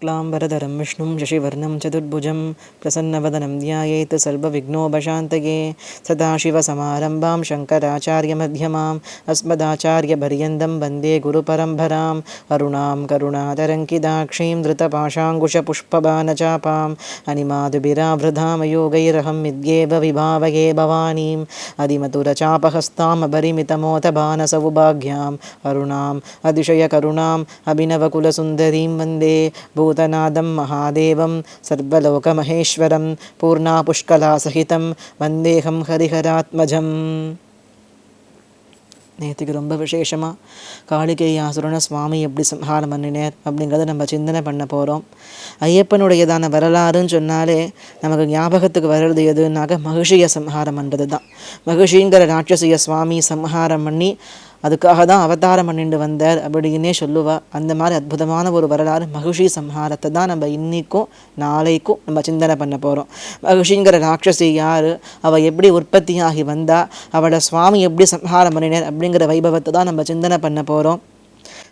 शुक्लाम्बरधरं विष्णुं शशिवर्णं चतुर्भुजं प्रसन्नवदनं ध्यायेत् सर्वविघ्नोपशान्तये सदाशिवसमारम्भां शङ्कराचार्यमध्यमाम् अस्मदाचार्यपर्यन्तं वन्दे गुरुपरम्पराम् अरुणां करुणातरङ्किदाक्षीं धृतपाशाङ्कुशपुष्पबाणचापाम् अनिमादुभिरावृधामयोगैरहं विद्येव विभावये भवानीम् अधिमधुरचापहस्तामपरिमितमोतबाणसौभाग्याम् अरुणाम् अतिशयकरुणाम् अभिनवकुलसुन्दरीं वन्दे பூதநாதம் மகாதேவம் சர்வலோகமகேஸ்வரம் பூர்ணா புஷ்கலாசகிதம் வந்தேகம் ஹரிஹராத்மஜம் நேற்றுக்கு ரொம்ப விசேஷமாக காளிகேயாசுரன சுவாமி எப்படி சம்ஹாரம் பண்ணினார் அப்படிங்கிறத நம்ம சிந்தனை பண்ண போகிறோம் ஐயப்பனுடையதான வரலாறுன்னு சொன்னாலே நமக்கு ஞாபகத்துக்கு வர்றது எதுனாக்க மகிழ்ச்சியை சம்ஹாரம் பண்ணுறது தான் மகிழ்ச்சிங்கிற ராட்சசிய சுவாமி சம்ஹாரம் பண்ணி அதுக்காக தான் அவதாரம் பண்ணிட்டு வந்தார் அப்படின்னே சொல்லுவா. அந்த மாதிரி அற்புதமான ஒரு வரலாறு மகிஷி சம்ஹாரத்தை தான் நம்ம இன்றைக்கும் நாளைக்கும் நம்ம சிந்தனை பண்ண போகிறோம் மகிஷிங்கிற ராட்சசி யார்? அவள் எப்படி உற்பத்தியாகி வந்தா? அவளோட சுவாமி எப்படி சம்ஹாரம் பண்ணினார் அப்படிங்கிற வைபவத்தை தான் நம்ம சிந்தனை பண்ண போகிறோம்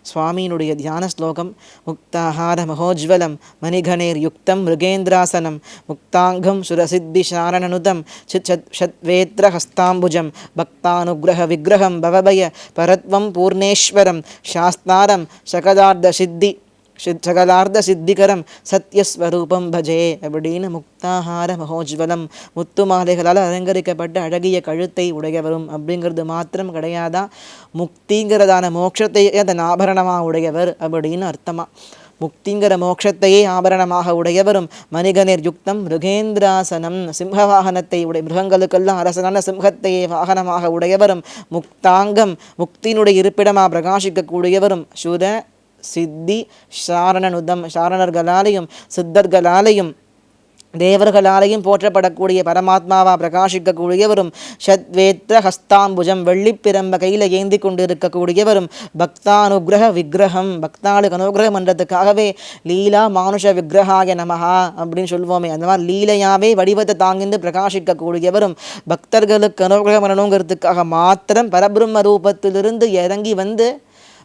சுவாமியினுடைய தியான ஸ்லோகம் முக்தாஹார மகோஜ்வலம் மணிகணேர் யுக்தம் மிருகேந்திராசனம் முக்தாங்கம் சுரசித்தி சாரணனுதம் சித் ஷத்வேத்ர ஹஸ்தாம்புஜம் பக்தானுகிரக விக்கிரகம் பவபய பரத்வம் பூர்ணேஸ்வரம் சாஸ்தாரம் சகதார்த்த சித்தி சகலார்த்த சித்திகரம் சத்யஸ்வரூபம் பஜே அப்படின்னு முக்தாஹார மகோஜ்வலம் முத்து மாலைகளால் அலங்கரிக்கப்பட்ட அழகிய கழுத்தை உடையவரும் அப்படிங்கிறது மாத்திரம் கிடையாதா முக்திங்கிறதான மோட்சத்தை அதன் ஆபரணமாக உடையவர் அப்படின்னு அர்த்தமா முக்திங்கிற மோட்சத்தையே ஆபரணமாக உடையவரும் மணிகனிர் யுக்தம் மிருகேந்திராசனம் சிம்ம வாகனத்தை உடைய மிருகங்களுக்கெல்லாம் அரசனான சிம்ஹத்தையே வாகனமாக உடையவரும் முக்தாங்கம் முக்தியினுடைய இருப்பிடமாக பிரகாசிக்கக்கூடியவரும் சுர சித்தி சாரணனுதம் சாரணர்களாலேயும் சித்தர்களாலேயும் தேவர்களாலையும் போற்றப்படக்கூடிய பரமாத்மாவா பிரகாசிக்கக்கூடியவரும் ஷத்வேத்ர ஹஸ்தாம்புஜம் வெள்ளிப்பிரம்ப கையில் ஏந்தி கொண்டு இருக்கக்கூடியவரும் பக்தானுகிரக விக்கிரகம் பக்தாளுக்கு அனுகிரகம் பண்ணுறதுக்காகவே லீலா மானுஷ விக்கிரகாய நமஹா அப்படின்னு சொல்லுவோமே அந்த மாதிரி லீலையாவே வடிவத்தை தாங்கிந்து பிரகாசிக்கக்கூடியவரும் பக்தர்களுக்கு அனுகிரகம் பண்ணணுங்கிறதுக்காக மாத்திரம் பரபிரம்ம ரூபத்திலிருந்து இறங்கி வந்து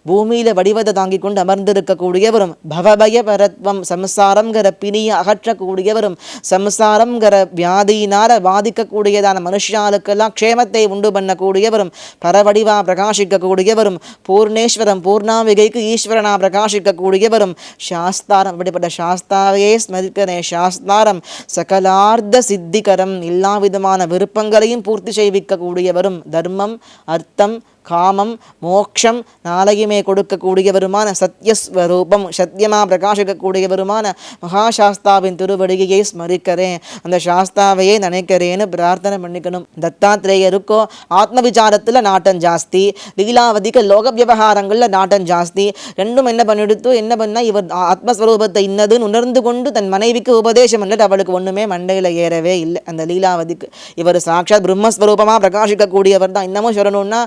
பூமியில் வடிவத்தை தாங்கி கொண்டு அமர்ந்திருக்கக்கூடியவரும் பவபய பரத்வம் சம்சாரங்கிற பிணியை அகற்றக்கூடியவரும் சம்சாரங்கிற வியாதியினால் பாதிக்கக்கூடியதான மனுஷாளுக்கெல்லாம் க்ஷேமத்தை உண்டு பண்ணக்கூடியவரும் பரவடிவா பிரகாசிக்கக்கூடியவரும் பூர்ணேஸ்வரம் பூர்ணாம்பிகைக்கு ஈஸ்வரனா பிரகாசிக்கக்கூடியவரும் சாஸ்தாரம் அப்படிப்பட்ட சாஸ்தாவையே ஸ்மரிக்கிறே சாஸ்தாரம் சகலார்த்த சித்திகரம் எல்லா விதமான விருப்பங்களையும் பூர்த்தி செய்விக்கக்கூடியவரும் தர்மம் அர்த்தம் காமம் மோக்ஷம் நாளையுமே கொடுக்கக்கூடியவருமான சத்யஸ்வரூபம் சத்தியமாக பிரகாசிக்கக்கூடியவருமான மகாசாஸ்தாவின் திருவடிகையை ஸ்மரிக்கிறேன். அந்த சாஸ்தாவையே நினைக்கிறேன்னு பிரார்த்தனை பண்ணிக்கணும். தத்தாத்திரேயருக்கோ ஆத்ம விசாரத்தில் நாட்டம் ஜாஸ்தி லீலாவதிக்கு லோக விவகாரங்களில் நாட்டம் ஜாஸ்தி. ரெண்டும் என்ன பண்ணிடுத்து? என்ன பண்ணால் இவர் ஆத்மஸ்வரூபத்தை இன்னதுன்னு உணர்ந்து கொண்டு தன் மனைவிக்கு உபதேசம் பண்ணிட்டு அவளுக்கு ஒன்றுமே மண்டையில் ஏறவே இல்லை. அந்த லீலாவதிக்கு இவர் சாட்சாத் பிரம்மஸ்வரூபமாக பிரகாசிக்கக்கூடியவர் தான். இன்னமும் சொல்லணும்னா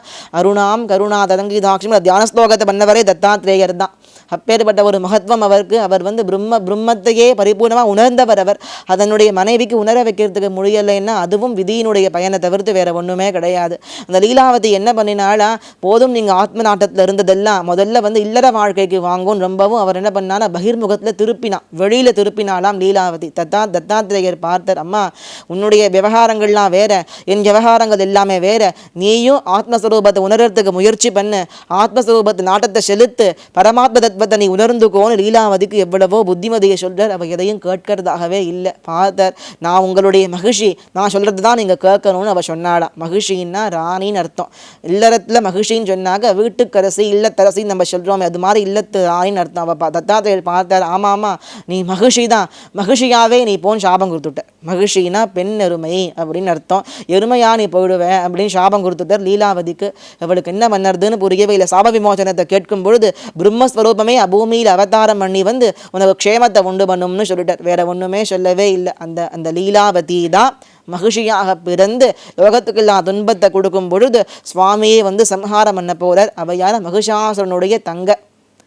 கருணாம் கருணா ததங்கி தாட்சியம் தியான ஸ்லோகத்தை பண்ணவரே தத்தாத்ரேயர் தான். அப்பேற்பட்ட ஒரு மகத்துவம் அவருக்கு. அவர் வந்து பிரம்ம பிரம்மத்தையே பரிபூர்ணமாக உணர்ந்தவர் அவர். அதனுடைய மனைவிக்கு உணர வைக்கிறதுக்கு முடியலைன்னா அதுவும் விதியினுடைய பயனை தவிர்த்து வேற ஒன்றுமே கிடையாது. அந்த லீலாவதி என்ன பண்ணினாலா போதும் நீங்கள் ஆத்ம நாட்டத்தில் இருந்ததெல்லாம் முதல்ல வந்து இல்லற வாழ்க்கைக்கு வாங்கும் ரொம்பவும் அவர் என்ன பண்ணாலும் பகிர்முகத்தில் திருப்பினா வெளியில் திருப்பினாலாம் லீலாவதி. தத்தா தத்தாத்திரேயர் பார்த்தார் அம்மா உன்னுடைய விவகாரங்கள்லாம் வேற என் விவகாரங்கள் எல்லாமே வேற. நீயும் ஆத்மஸ்வரூபத்தை உணர்றதுக்கு முயற்சி பண்ணு. ஆத்மஸ்வரூபத்து நாட்டத்தை செலுத்து. பரமாத்ம தத்துவத்தை நீ உணர்ந்துக்கோன்னு லீலாவதிக்கு எவ்வளவோ புத்திமதியை சொல்கிறார் அவள் எதையும் கேட்கறதாகவே இல்லை. பார்த்தார் நான் உங்களுடைய மகிழ்ச்சி நான் சொல்கிறது தான் நீங்கள் கேட்கணும்னு அவள் சொன்னாளாம். மகிழ்ச்சின்னா ராணின்னு அர்த்தம். இல்லறத்தில் மகிழ்ச்சின்னு சொன்னாக்க வீட்டுக்கரசி இல்லத்தரசின்னு நம்ம சொல்கிறோமே அது மாதிரி இல்லத்து ராணின்னு அர்த்தம் அவள் பா தத்தாத்திரேயர் பார்த்தார் ஆமாம் ஆமாம் நீ மகிழ்ச்சி தான் மகிழ்ச்சியாவே நீ போன் சாபம் கொடுத்துட்ட. மகிழ்ச்சினா பெண் எருமை அப்படின்னு அர்த்தம். எருமையா நீ போயிடுவேன் அப்படின்னு சாபம் கொடுத்துட்டார் லீலாவதிக்கு. அவளுக்கு என்ன பண்ணுறதுன்னு புரியவே இல்லை. சாப விமோசனத்தை கேட்கும் பொழுது பிரம்மஸ்வரூபம் பூமியில் அவதாரம் பண்ணி வந்து உனக்கு க்ஷேமத்தை உண்டு பண்ணும்னு சொல்லிட்டார். வேற ஒன்றுமே சொல்லவே இல்லை. அந்த அந்த லீலாவதி தான் மகிழ்ச்சியாக பிறந்து லோகத்துக்கெல்லாம் துன்பத்தை கொடுக்கும் பொழுது சுவாமியே வந்து சம்ஹாரம் பண்ண போகிறார் அவையார மகிஷாசுரனுடைய தங்க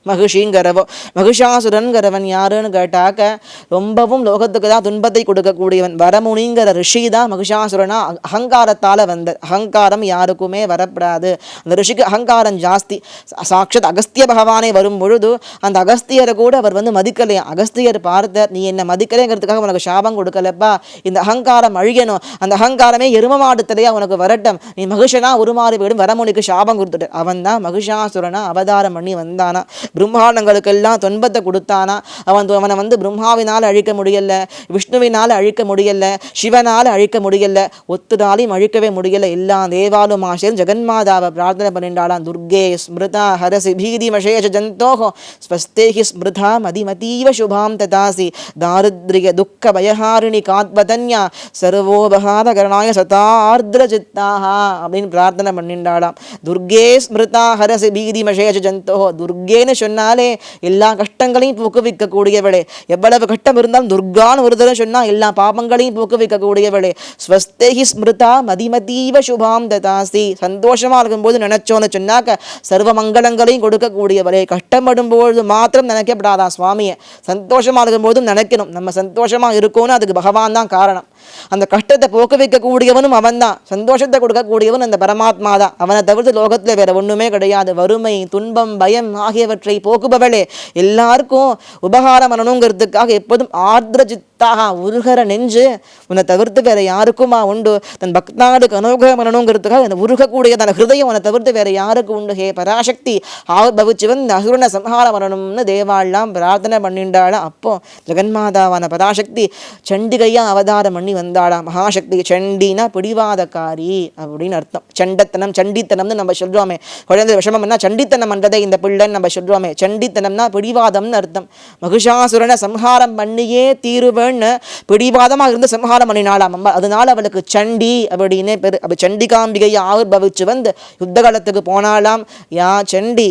மகிஷிங்கிறவோ மகிஷாசுரன்கிறவன் யாருன்னு கேட்டாக்க ரொம்பவும் லோகத்துக்கு தான் துன்பத்தை கொடுக்கக்கூடியவன் வரமுனிங்கிற ரிஷி தான் மகிஷாசுரனா அகங்காரத்தால் வந்த அகங்காரம் யாருக்குமே வரப்படாது. அந்த ரிஷிக்கு அகங்காரம் ஜாஸ்தி. சா- அகஸ்திய பகவானே வரும் பொழுது அந்த அகஸ்தியரை கூட அவர் வந்து மதிக்கலையா? அகஸ்தியர் பார்த்தார் நீ என்ன மதிக்கலைங்கிறதுக்காக உனக்கு சாபம் கொடுக்கலப்பா. இந்த அகங்காரம் அழியணும். அந்த அகங்காரமே எரும மாடுத்தலையா உனக்கு வரட்டும். நீ மகிஷனா உருமாறி விடும் வரமுனிக்கு சாபம் கொடுத்துட்டு. அவன் தான் மகிஷாசுரனா அவதாரம் பண்ணி வந்தானா. பிரம்மாண்டங்களுக்கெல்லாம் துன்பத்தை கொடுத்தானா? அவன் அவனை வந்து பிரம்மாவினால் அழிக்க முடியல விஷ்ணுவினால் அழிக்க முடியல சிவனால் அழிக்க முடியல ஒத்துதாலையும் அழிக்கவே முடியல. எல்லா தேவாலும் ஆசையும் ஜெகன்மாதாவை பிரார்த்தனை பண்ணிண்டாளாம் துர்கே ஸ்மிருதா ஹரசி பீதி மஷேஷ ஜந்தோகோ ஸ்வஸ்தேகி ஸ்மிருதா மதிமதீவ சுபாம் ததாசி. தாரித்ரிய துக்க பயஹாரிணி காத்வதன்யா சர்வோபகார கரணாய சதார்திர சித்தாக அப்படின்னு பிரார்த்தனை பண்ணின்றாளாம். துர்கே ஸ்மிருதா ஹரசி பீதி மஷேஷ ஜந்தோஹோ துர்கேன்னு சொன்னாலே எல்லா கஷ்டங்களையும் போக்குவிக்கக்கூடியவளே எவ்வளவு கஷ்டம் இருந்தாலும் துர்கான்னு ஒரு தரம் சொன்னால் எல்லா பாபங்களையும் போக்குவிக்கக்கூடியவளே ஸ்வஸ்தேகி ஸ்மிருதா மதிமதீவ சுபாம் ததாசி. சந்தோஷமாக இருக்கும்போது நினைச்சோன்னு சொன்னாக்க சர்வ மங்களங்களையும் கொடுக்கக்கூடியவளே. கஷ்டப்படும்போது மாத்திரம் நினைக்கப்படாதான் சுவாமியை. சந்தோஷமாக இருக்கும்போதும் நினைக்கணும். நம்ம சந்தோஷமாக இருக்கோன்னு அதுக்கு பகவான் தான் காரணம். அந்த கஷ்டத்தை போக்க வைக்கக்கூடியவனும் அவன் தான் சந்தோஷத்தை கொடுக்கக்கூடியவன் அந்த பரமாத்மா தான் அவனை தவிர்த்து லோகத்துல வேற ஒண்ணுமே கிடையாது. வறுமை துன்பம் பயம் ஆகியவற்றை போக்குபவளே. எல்லாருக்கும் உபகாரம் பண்ணணுங்கிறதுக்காக எப்போதும் ஆர்திர சித்தாக உருகர நெஞ்சு. உன்னை தவிர்த்து வேற யாருக்குமா உண்டு? தன் பக்தாளுக்கு அனுகிரகம் பண்ணணுங்கிறதுக்காக அந்த உருகக்கூடிய தன் ஹிருதயம் உன்னை தவிர்த்து வேற யாருக்கு உண்டு? ஹே பராசக்தி ஆவிர்பவிச்சுவன் இந்த அசுரனை சம்ஹாரம் பண்ணணும்னு தேவாள்லாம் பிரார்த்தனை பண்ணிண்டாளாம் அப்போ ஜெகன்மாதாவான பராசக்தி சண்டிகையா அவதாரம் பண்ணி வந்தாளாம் மகாசக்தி சண்டினா பிடிவாதக்காரி அப்படின்னு அர்த்தம். சண்டத்தனம் சண்டித்தனம்னு நம்ம சொல்றோமே. குழந்தை விஷமம்னா சண்டித்தனம் பண்றதை இந்த பிள்ளைன்னு நம்ம சொல்றோமே. சண்டித்தனம்னா பிடிவாதம்னு அர்த்தம். மகிஷாசுரனை சம்ஹாரம் பண்ணியே தீருவேன்னு பிடிவாதமா இருந்து சம்ஹாரம் பண்ணினாளாம். அம்மா அதனால அவளுக்கு சண்டி அப்படின்னு பெரு. அவ சண்டிகாம்பிகையை ஆவிர்பவிச்சு வந்து யுத்த காலத்துக்கு போனாலாம் யா சண்டி.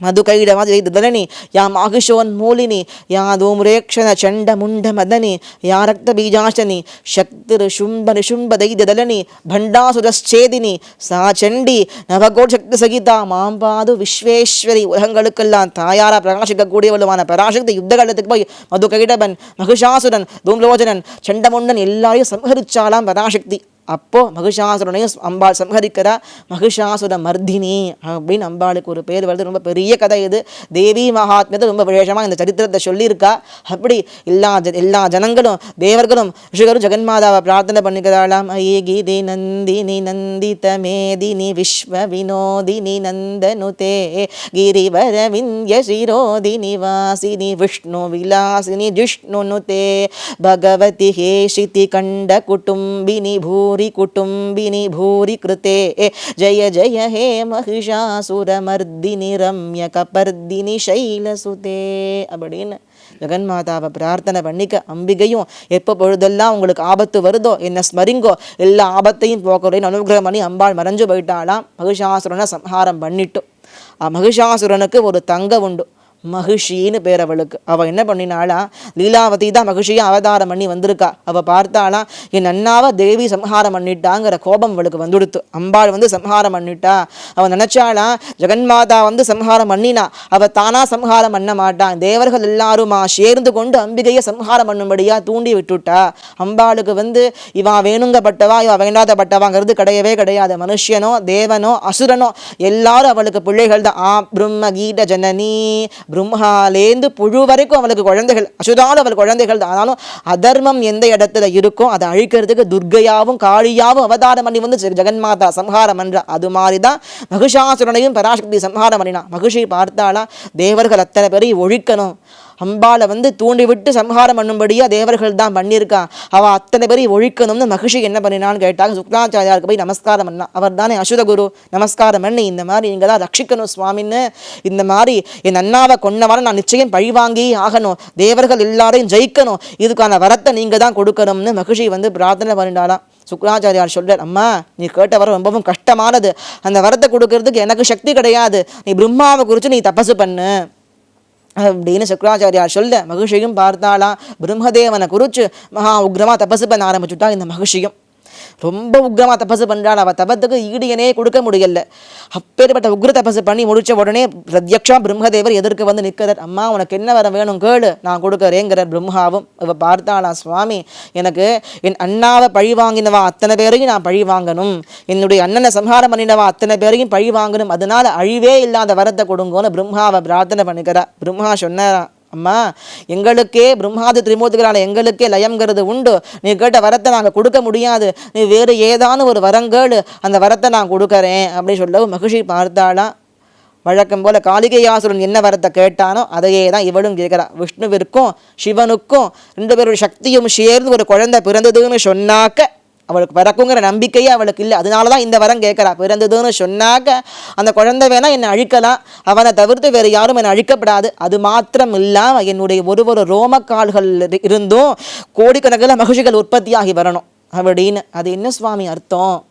ಮಧುಕೈಡ ಮಧುದನಿ ಯಾ ಮಾಹಿಷೋನ್ಮೂಲಿನಿ ಯಾ ಧೂಮ್ರೇಕ್ಷಣ ಚಂಡ ಮುಂಡ ಮದನಿ ಯಾ ರಕ್ತ ಬೀಜಾಶನಿ ಶಕ್ತಿರ್ ಶುಂಭ ನಿಶುಂಭ ದೈದ ದಲನಿ ಭಂಡಾಸುರಶ್ಚೇದಿನಿ ಸಾ ಚಂಡಿ நவகோட் சக்தி சகிதா மாம்பாது விஸ்வேஸ்வரி உலகங்களுக்கெல்லாம் தாயாரா பிரகாசிக்கக்கூடியவளுமான பராசக்தி யுத்த காலத்துக்கு போய் மது கைடபன் தூம்லோஜனன் சண்டமுண்டன் எல்லாரையும் சம்ஹரிச்சாலாம் பராசக்தி. அப்போது மகிஷாசுரனையும் அம்பாள் சம்ஹரிக்கிறா. மகிஷாசுர மர்தினி அப்படின்னு அம்பாளுக்கு ஒரு பேர் வருது. ரொம்ப பெரிய கதை இது. தேவி மகாத்மியத்தை ரொம்ப விசேஷமாக இந்த சரித்திரத்தை சொல்லியிருக்கா. அப்படி எல்லா ஜ எல்லா ஜனங்களும் தேவர்களும் ரிஷிகரும் ஜெகன்மாதாவை பிரார்த்தனை பண்ணிக்கிறாளாம் ஐயே கீதி நந்தினி நந்தித மேதினி விஸ்வ வினோதினி நந்தனுதே கிரிவர விந்திய ஸ்ரீரோதினி வாசினி விஷ்ணு விலாசினி ஜிஷ்ணுனு தே. பகவதி ஹேஷிதி கண்ட குட்டும்பினி பூ कुटुम्बिनि भूरि कृते जय जय हे महिषासुरमर्दिनि रम्यकपर्दिनि शैलसुते அப்படின்னு ஜெகன்மாதாவை பிரார்த்தனை பண்ணிக்க அம்பிகையும் எப்போ பொழுதெல்லாம் உங்களுக்கு ஆபத்து வருதோ என்ன ஸ்மரிங்கோ எல்லா ஆபத்தையும் போக்குறேன்னு அனுகிரகம் பண்ணி அம்பாள் மறைஞ்சு போயிட்டாலாம் மகிஷாசுரனை சம்ஹாரம் பண்ணிட்டோம் மகிஷாசுரனுக்கு ஒரு தங்க உண்டு. மகிஷின்னு பேர் அவளுக்கு. அவள் என்ன பண்ணினாளா? லீலாவதி தான் மகிஷியை அவதாரம் பண்ணி வந்திருக்கா. அவள் பார்த்தாளா என் அண்ணாவை தேவி சம்ஹாரம் பண்ணிட்டாங்கிற கோபம் அவளுக்கு வந்துடுத்து. அம்பாள் வந்து சம்ஹாரம் பண்ணிட்டா. அவள் நினச்சாளா ஜெகன்மாதா வந்து சம்ஹாரம் பண்ணினா. அவள் தானாக சம்ஹாரம் பண்ண மாட்டான் தேவர்கள் எல்லாருமா சேர்ந்து கொண்டு அம்பிகையை சம்ஹாரம் பண்ணும்படியாக தூண்டி விட்டுட்டா. அம்பாளுக்கு வந்து இவா வேணுங்கப்பட்டவா இவா வேண்டாதப்பட்டவாங்கிறது கிடையவே கிடையாது. மனுஷனோ தேவனோ அசுரனோ எல்லாரும் அவளுக்கு பிள்ளைகள் தான் ஆ பிரம்ம கீட ஜனனி பிரம்மாலேந்து புழு வரைக்கும் அவளுக்கு குழந்தைகள் அசுதாலும் அவள் குழந்தைகள். தான் ஆனாலும் அதர்மம் எந்த இடத்துல இருக்கோ அதை அழிக்கிறதுக்கு துர்கையாவும் காளியாவும் அவதாரம் பண்ணி வந்து ஜெகன்மாதா சம்ஹாரம் பண்ணுறா அது மாதிரி தான் மகிஷாசுரனையும் பராசக்தி சம்ஹாரம் பண்ணினா மகிஷி பார்த்தாளா தேவர்கள் அத்தனை பேரையும் ஒழிக்கணும். அம்பாலை வந்து தூண்டிவிட்டு சம்ஹாரம் பண்ணும்படியாக தேவர்கள் தான் பண்ணியிருக்கா. அவள் அத்தனை பேரையும் ஒழிக்கணும்னு மகிழ்ச்சி என்ன பண்ணினான்னு கேட்டாங்க. சுக்லாச்சாரியாருக்கு போய் நமஸ்காரம் பண்ணா. அவர் தானே அசுதகுரு நமஸ்காரம் பண்ணி. இந்த மாதிரி நீங்கள் தான் ரட்சிக்கணும் சுவாமின்னு. இந்த மாதிரி என் அண்ணாவை கொன்னவரை நான் நிச்சயம் பழிவாங்கி ஆகணும். தேவர்கள் எல்லாரையும் ஜெயிக்கணும். இதுக்கான வரத்தை நீங்கள் தான் கொடுக்கணும்னு மகிழ்ச்சி வந்து பிரார்த்தனை பண்ணிட்டாராம் சுக்ராச்சாரியார் சொல்கிறார் அம்மா நீ கேட்ட வரம் ரொம்பவும் கஷ்டமானது. அந்த வரத்தை கொடுக்கறதுக்கு எனக்கு சக்தி கிடையாது. நீ பிரம்மாவை குறித்து நீ தபசு பண்ணு. அப்படின்னு சுக்ராச்சாரியார் சொல்ல மகிஷியும் பார்த்தாலாம் பிரம்மதேவனை குறித்து மகா உக்ரமா தபசு பண்ண ஆரம்பிச்சுட்டா இந்த மகிழ்ச்சியும். ரொம்ப உக்ரமாக தபசு பண்ணுறாள் அவள் தபத்துக்கு ஈடியனே கொடுக்க முடியல. அப்பேற்பட்ட உக்ர தபசு பண்ணி முடித்த உடனே பிரத்யக்ஷா பிரம்மதேவர் எதிர்க்க வந்து நிற்கிறார். அம்மா உனக்கு என்ன வர வேணும் கேளு. நான் கொடுக்குறேங்கிறார் பிரம்மாவும் இவள் பார்த்தாளா சுவாமி? எனக்கு என் அண்ணாவை பழி வாங்கினவா? அத்தனை பேரையும் நான் பழி வாங்கணும். என்னுடைய அண்ணனை சம்ஹாரம் பண்ணினவா? அத்தனை பேரையும் பழி வாங்கணும். அதனால் அழிவே இல்லாத வரத்தை கொடுங்கோன்னு பிரம்மாவை பிரார்த்தனை பண்ணிக்கிறா பிரம்மா சொன்னாரா அம்மா எங்களுக்கே பிரம்மாதி திரிமூர்த்திகளான எங்களுக்கே லயம்ங்கிறது உண்டு. நீ கேட்ட வரத்தை நாங்கள் கொடுக்க முடியாது. நீ வேறு ஏதான ஒரு வரங்கள் அந்த வரத்தை நான் கொடுக்குறேன் அப்படின்னு சொல்லவும் மகிழ்ச்சி பார்த்தாளாம் வழக்கம் போல காளிகையாசுரன் என்ன வரத்தை கேட்டானோ அதையே தான் இவளும் கேட்கிறா. விஷ்ணுவிற்கும் சிவனுக்கும் ரெண்டு பேருடைய சக்தியும் சேர்ந்து ஒரு குழந்தை பிறந்ததுன்னு சொன்னாக்க அவளுக்கு பிறக்குங்கிற நம்பிக்கையே அவளுக்கு இல்லை. அதனால தான் இந்த வரம் கேட்குறா. பிறந்ததுன்னு சொன்னாக்க அந்த குழந்தை வேணால் என்னை அழிக்கலாம். அவனை தவிர்த்து வேறு யாரும் என்னை அழிக்கப்படாது. அது மாத்திரம் இல்லாமல் என்னுடைய ஒரு ஒரு ரோமக்கால்கள் இருந்தும் கோடிக்கணக்கில் மகிழ்ச்சிகள் உற்பத்தியாகி வரணும். அப்படின்னு. அது என்ன சுவாமி அர்த்தம்?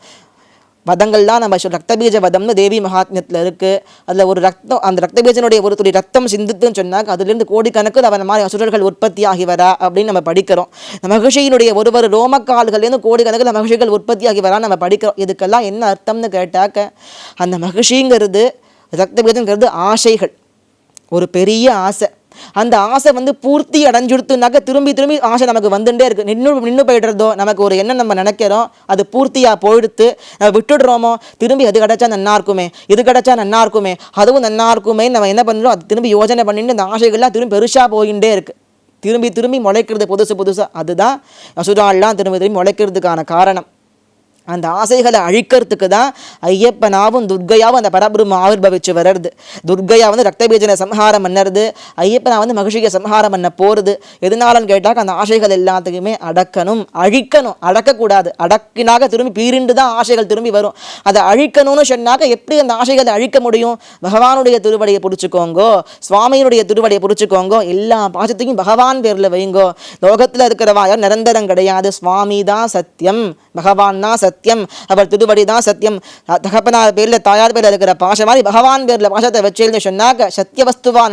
வதங்கள்லாம் நம்ம சொல் ரத்தபீஜ வதம்னு தேவி மகாத்மியத்தில் இருக்குது அதில் ஒரு ரத்தம் அந்த ரத்தபீஜனுடைய ஒரு துளி ரத்தம் சிந்தித்துன்னு சொன்னாக்க அதுலேருந்து கோடிக்கணக்கில் அவன் மாதிரி அசுரர்கள் உற்பத்தியாகி வரா அப்படின்னு நம்ம படிக்கிறோம். மகிழ்ச்சியினுடைய ஒரு ஒரு ரோமக்கால்கள்லேருந்து கோடிக்கணக்கில் மகிழ்ச்சிகள் உற்பத்தி ஆகி வரான்னு நம்ம படிக்கிறோம். இதுக்கெல்லாம் என்ன அர்த்தம்னு கேட்டாக்க அந்த மகிழ்ச்சிங்கிறது ரத்தபீஜங்கிறது ஆசைகள். ஒரு பெரிய ஆசை. அந்த ஆசை வந்து பூர்த்தி அடைஞ்சுடுத்துனாக்க திரும்பி திரும்பி ஆசை நமக்கு வந்துட்டே இருக்குது நின்று நின்று போயிடுறதோ நமக்கு ஒரு எண்ணம் நம்ம நினைக்கிறோம் அது பூர்த்தியாக போயிடுத்து நம்ம விட்டுடுறோமோ திரும்பி அது கிடச்சா நன்னா இருக்குமே இது கிடச்சா நன்னா இருக்குமே அதுவும் நன்னா இருக்குமே நம்ம என்ன பண்ணுறோம் அது திரும்பி யோஜனை பண்ணிட்டு அந்த ஆசைகள்லாம் திரும்பி பெருசாக போயிட்டே இருக்கு. திரும்பி திரும்பி முளைக்கிறது புதுசு புதுசாக அதுதான் அசுரால்லாம் திரும்பி திரும்பி முளைக்கிறதுக்கான காரணம். அந்த ஆசைகளை அழிக்கிறதுக்கு தான் ஐயப்பனாவும் துர்கையாவும் அந்த பரபிரம்ம ஆவிர்பவிச்சு வர்றது. துர்கையா வந்து ரத்தபீஜனை சம்ஹாரம் பண்ணுறது ஐயப்பனா வந்து மகிழ்ச்சியை சம்ஹாரம் பண்ண போகிறது எதனாலன்னு கேட்டாக்க அந்த ஆசைகள் எல்லாத்துக்குமே அடக்கணும் அழிக்கணும் அடக்கக்கூடாது. அடக்கினாக திரும்பி பீரிண்டு தான் ஆசைகள் திரும்பி வரும். அதை அழிக்கணும்னு சொன்னாக்க எப்படி அந்த ஆசைகளை அழிக்க முடியும்? பகவானுடைய திருவடியை பிடிச்சிக்கோங்கோ சுவாமியினுடைய திருவடியை பிடிச்சிக்கோங்கோ எல்லா பாசத்தையும் பகவான் பேரில் வைங்கோ. லோகத்தில் இருக்கிறவா யாரும் நிரந்தரம் கிடையாது. சுவாமி தான் சத்தியம் பகவான் தான் சத்தியம் அவர் திருவடி தான் சத்தியம். தகப்பனார் பேரில் தாயார் பேரில் இருக்கிற பாஷ மாதிரி பகவான் பேரில் பாஷத்தை வச்சேன்னு சொன்னாக்க சத்திய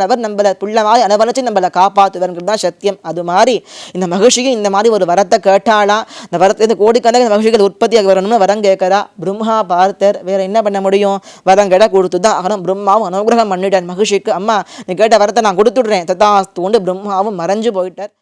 அவர் நம்மளை புள்ள மாதிரி அனவரச்சு நம்மளை காப்பாற்றுவருங்கிறது தான் சத்தியம். அது மாதிரி இந்த மகிழ்ச்சியும் இந்த மாதிரி ஒரு வரத்தை கேட்டாளா இந்த வரத்தை இந்த கோடிக்கணக்கில் மகிழ்ச்சிகள் உற்பத்தியாக வரணும்னு வரம் கேட்கறா. பிரம்மா பார்த்தர் வேற என்ன பண்ண முடியும்? வரம் கிட கொடுத்து தான் ஆகணும். பிரம்மாவும் அனுகிரகம் பண்ணிட்டார் மகிழ்ச்சிக்கு. அம்மா நீ கேட்ட வரத்தை நான் கொடுத்துடுறேன். தத்தாஸ்து உண்டு. பிரம்மாவும் மறைஞ்சு போயிட்டார்.